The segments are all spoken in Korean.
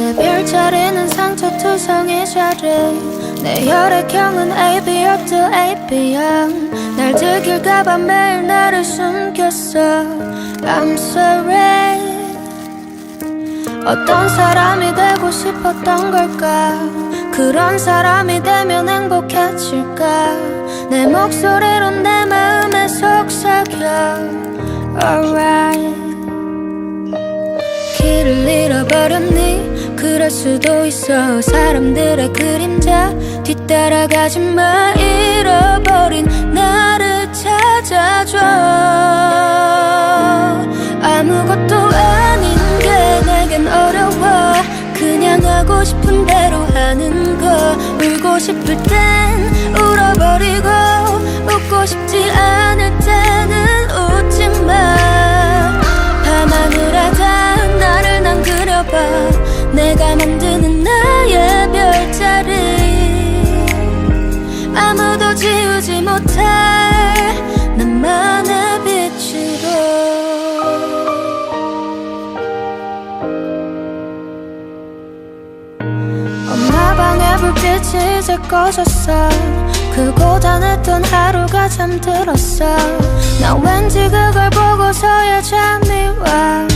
내 별자리는 상처투성이 자리 내 혈액형은 AB였도 AB야 날 들킬까봐 매일 나를 숨겼어. I'm sorry. 어떤 사람이 되고 싶었던 걸까? 그런 사람이 되면 행복해질까? 내 목소리로 내 마음에 속삭여 Alright. 길을 잃어버렸니 그럴 수도 있어. 사람들의 그림자 뒤따라가지 마. 잃어버린 나를 찾아줘. 아무것도 아닌 게 내겐 어려워. 그냥 하고 싶은 대로 하는 거. 울고 싶을 땐 울어버리고 웃고 싶지 않을 내가 만드는 나의 별자리. 아무도 지우지 못할 나만의 빛으로. 엄마 방에 불빛이 이제 꺼졌어. 그 고단했던 하루가 잠들었어. 나 왠지 그걸 보고서야 잠이 와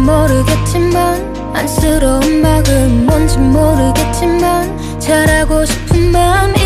모르겠지만 안쓰러운 마음 뭔지 모르겠지만 잘하고 싶은 마음이